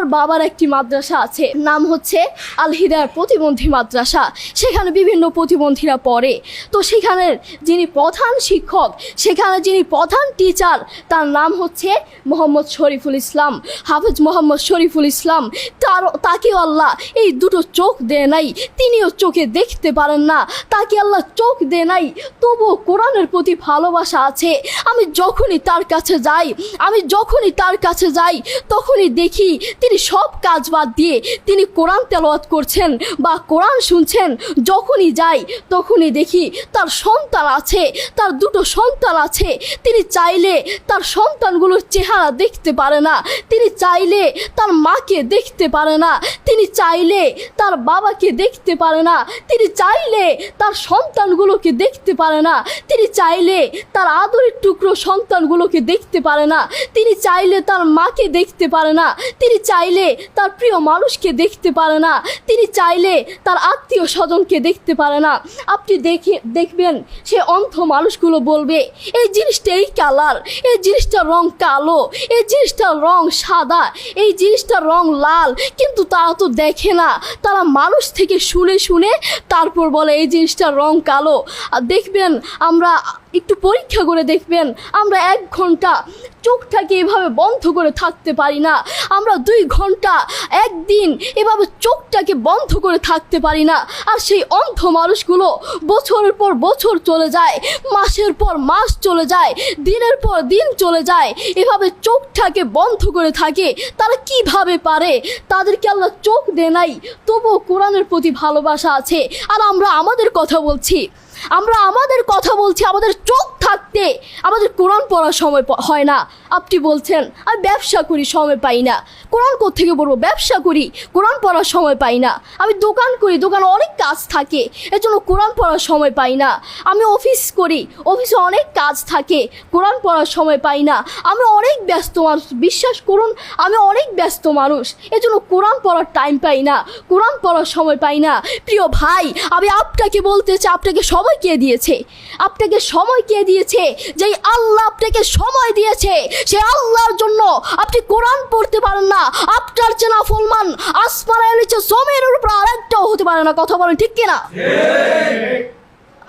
আমার বাবার একটি মাদ্রাসা আছে। নাম হচ্ছে আল হিদায়ার প্রতিবন্ধী মাদ্রাসা। সেখানে বিভিন্ন প্রতিবন্ধীরা পড়ে। তো সেখানের যিনি প্রধান শিক্ষক, সেখানে যিনি প্রধান টিচার তার নাম হচ্ছে মোহাম্মদ শরীফুল ইসলাম। হাফেজ মোহাম্মদ শরীফুল ইসলাম। তার, তাকেও আল্লাহ এই দুটো চোখ দেয় নাই। তিনিও চোখে দেখতে পারেন না। তাকে আল্লাহ চোখ দেয় নাই। তবুও কোরআনের প্রতি ভালোবাসা আছে। আমি যখনই তার কাছে যাই, আমি যখনই তার কাছে যাই, তখনই দেখি তিনি সব কাজ বাদ দিয়ে তিনি কোরআন তেলাওয়াত করছেন বা কোরআন শুনছেন, যখনই যাই তখনই দেখি তার সন্তান আছে, তার দুটো সন্তান আছে। তিনি চাইলে তার সন্তানগুলোর চেহারা দেখতে পারে না, তিনি চাইলে তার মাকে দেখতে পারে না, তিনি চাইলে তার বাবাকে দেখতে পারে না, তিনি চাইলে তার সন্তানগুলোকে দেখতে পারে না, তিনি চাইলে তার আদরের টুকরো সন্তানগুলোকে দেখতে পারে না, তিনি চাইলে তার মাকে দেখতে পারে না, তিনি চাইলে তার প্রিয় মানুষকে দেখতে পারে না। তিনি চাইলে তার আত্মীয় স্বজনকে দেখতে পারে না। আপনি দেখে, দেখবেন সে অন্ধ মানুষগুলো বলবে, এই জিনিসটা এই কালার, এই জিনিসটার রং কালো, এই জিনিসটার রং সাদা, এই জিনিসটার রং লাল। কিন্তু তারা তো দেখে না। তারা মানুষ থেকে শুনে শুনে তারপর বলে, এই জিনিসটার রং কালো। দেখবেন আমরা একটু পরীক্ষা করে দেখবেন। আমরা এক ঘণ্টা চোখটাকে এভাবে বন্ধ করে থাকতে পারি না। আমরা দুই ঘণ্টা একদিন এভাবে চোখটাকে বন্ধ করে থাকতে পারি না। আর সেই অন্ধ মানুষগুলো বছরের পর বছর চলে যায়, মাসের পর মাস চলে যায়, দিনের পর দিন চলে যায়। এভাবে চোখটাকে বন্ধ করে থাকে, তারা কীভাবে পারে? তাদেরকে আল্লাহ চোখ দেয় নাই, তবুও কোরআনের প্রতি ভালোবাসা আছে। আর আমরা আমাদের কথা বলছি। আমরা আমাদের কথা বলছি, আমাদের চোখ থাকতে আমাদের কোরআন পড়ার সময় হয় না। আপনি বলছেন আমি ব্যবসা করি, সময় পাই না। কোরআন থেকে পড়ব ব্যবসা করি, কোরআন পড়ার সময় পাই না। আমি দোকান করি, দোকানে অনেক কাজ থাকে এর জন্য কোরআন পড়ার সময় পাই না। আমি অফিস করি, অফিসে অনেক কাজ থাকে, কোরআন পড়ার সময় পাই না। আমি অনেক ব্যস্ত মানুষ, বিশ্বাস করুন, আমি অনেক ব্যস্ত মানুষ, এজন্য কোরআন পড়ার টাইম পাই না, কোরআন পড়ার সময় পাই না। প্রিয় ভাই, আমি আপনাকে বলতে চাই, আপনাকে সময় কে দিয়েছে। আপনাকে সময় কে দিয়েছে? যেই আল্লাহ আপনাকে সময় দিয়েছে, সে আল্লাহর জন্য আপনি কোরআন পড়তে পারেন না। আপনার চেনা ফলমান আসমানের নিচে জমির উপর আরেকটাও হতে পারে না। কথা বলেন ঠিক কিনা?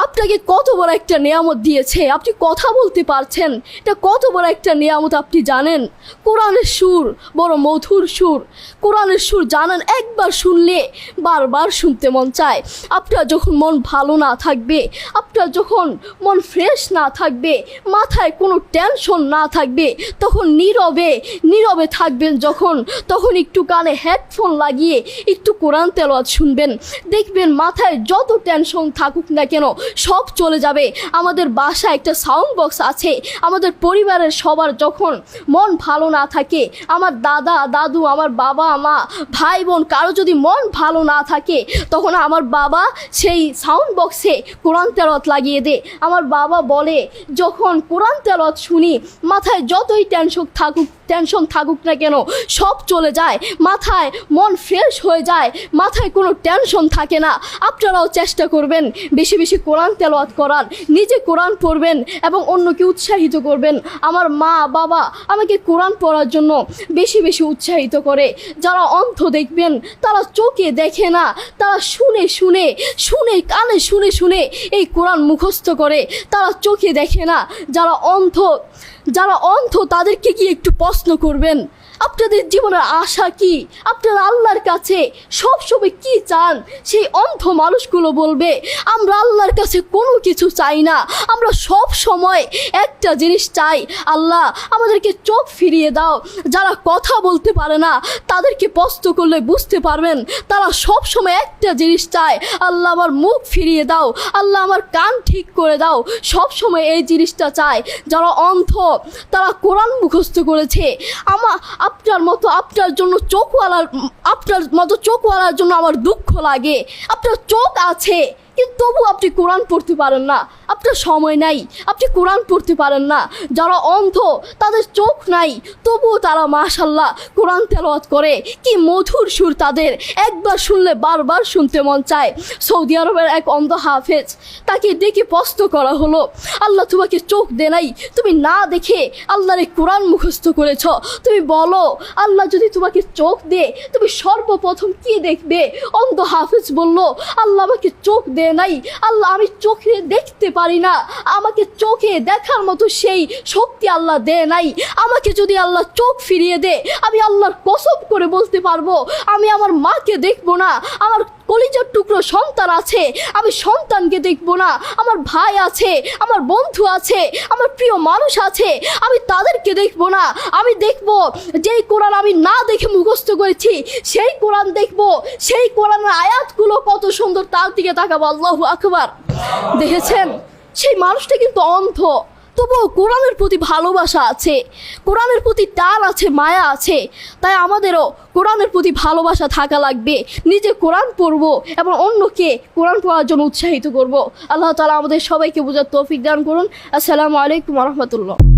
আপনাকে কত বড় একটা নিয়ামত দিয়েছে? আপনি কথা বলতে পারছেন। এটা কত বড় একটা নিয়ামত আপনি জানেন? কোরআনের সুর বড় মধুর সুর। কোরআনের সুর জানেন, একবার শুনলে বারবার শুনতে মন চায়। আপনার যখন মন ভালো না থাকবে, আপনার যখন মন ফ্রেশ না থাকবে, মাথায় কোনো টেনশন না থাকবে, তখন নীরবে নীরবে থাকবেন যখন। তখন একটু কানে হেডফোন লাগিয়ে একটু কোরআন তেলাওয়াত শুনবেন। দেখবেন মাথায় যত টেনশন থাকুক না কেন সব চলে যাবে। আমাদের বাসায় একটা সাউন্ড বক্স আছে। আমাদের পরিবারের সবার যখন মন ভালো না থাকে, আমার দাদা, দাদু, আমার বাবা, মা, ভাই, বোন, কারও যদি মন ভালো না থাকে, তখন আমার বাবা সেই সাউন্ড বক্সে কোরআন তেলত লাগিয়ে দে আমার বাবা বলে, যখন কোরআন তেলত শুনি, মাথায় যতই টেনশন থাকুক টেনশন থাকুক না কেন, সব চলে যায়, মাথায় মন ফ্রেশ হয়ে যায়, মাথায় কোনো টেনশন থাকে না। আপনারাও চেষ্টা করবেন, বেশি বেশি কোরআন তেলাওয়াত করার, নিজে কোরআন পড়বেন এবং অন্যকে উৎসাহিত করবেন। আমার মা, বাবা আমাকে কোরআন পড়ার জন্য বেশি বেশি উৎসাহিত করে। যারা অন্ধ দেখবেন, তারা চোখে দেখে না, তারা শুনে শুনে শুনে কানে শুনে শুনে এই কোরআন মুখস্থ করে। তারা চোখে দেখে না, যারা অন্ধ যারা অন্ধ তাদেরকে কি একটু প্রশ্ন করবেন। আপনাদের জীবনের আশা কি? আপনারা আল্লাহর কাছে সবসময় কি চান? সেই অন্ধ মানুষগুলো বলবে, আমরা আল্লাহর কাছে কোনো কিছু চাই না। আমরা সব সময় একটা জিনিস চাই। আল্লাহ, আমাদেরকে চোখ ফিরিয়ে দাও। যারা কথা বলতে পারে না, তাদেরকে প্রশ্ন করলে বুঝতে পারবেন, তারা সব সময় একটা জিনিস চায়। আল্লাহ, আমার মুখ ফিরিয়ে দাও। আল্লাহ, আমার কান ঠিক করে দাও। সব সময় এই জিনিসটা চায়। যারা অন্ধ, তারা কোরআন মুখস্থ করেছে। আমা আপনার মতো, আপনার জন্য চোখওয়ালার, আপনার মতো চোখওয়ালার জন্য আমার দুঃখ লাগে। আপনার চোখ আছে। কিন্তু তবু আপনি কোরআন পড়তে পারেন না। আপনার সময় নাই, আপনি কোরআন পড়তে পারেন না। যারা অন্ধ, তাদের চোখ নাই, তবুও তারা মাশাল্লাহ কোরআন তেলাওয়াত করে। কি মধুর সুর তাদের, একবার শুনলে বারবার শুনতে মন চায়। সৌদি আরবের এক অন্ধ হাফেজ, তাকে ডেকে প্রশ্ন করা হলো, আল্লাহ তোমাকে চোখ দে নাই, তুমি না দেখে আল্লাহর কোরআন মুখস্থ করেছ। তুমি বলো, আল্লাহ যদি তোমাকে চোখ দে, তুমি সর্বপ্রথম কি দেখবে? অন্ধ হাফেজ বলল, আল্লাহ আমাকে চোখ দে নাই। আল্লাহ, আমি চোখে দেখতে পারি না। আমাকে চোখে দেখার মতো সেই শক্তি আল্লাহ দেয় নাই। আমাকে যদি আল্লাহ চোখ ফিরিয়ে দে, আমি আল্লাহর কসব করে বলতে পারব, আমি আমার মাকে দেখব না, আমার কলিজার টুকরো সন্তান আছে। আমি সন্তানকে দেখব না। আমার ভাই আছে, আমার বন্ধু আছে, আমার প্রিয় মানুষ আছে। আমি তাদেরকে দেখব না। আমি দেখব যেই কোরআন আমি না দেখে মুখস্থ করেছি, সেই কোরআন দেখব। সেই কোরআনের আয়াতগুলো কত সুন্দর, তার দিকে তাকাবো। আল্লাহ আকবার। দেখেছেন? সেই মানুষটা কিন্তু অন্ধ। তবুও কোরআনের প্রতি ভালোবাসা আছে। কোরআনের প্রতি টান আছে, মায়া আছে। তাই আমাদেরও কোরআনের প্রতি ভালোবাসা থাকা লাগবে। নিজে কোরআন পড়ব এবং অন্যকে কোরআন পড়ার জন্য উৎসাহিত করব। আল্লাহ তালা আমাদের সবাইকে বোঝার তৌফিক দান করুন। আসসালামু আলাইকুম রহমতুল্লাহ।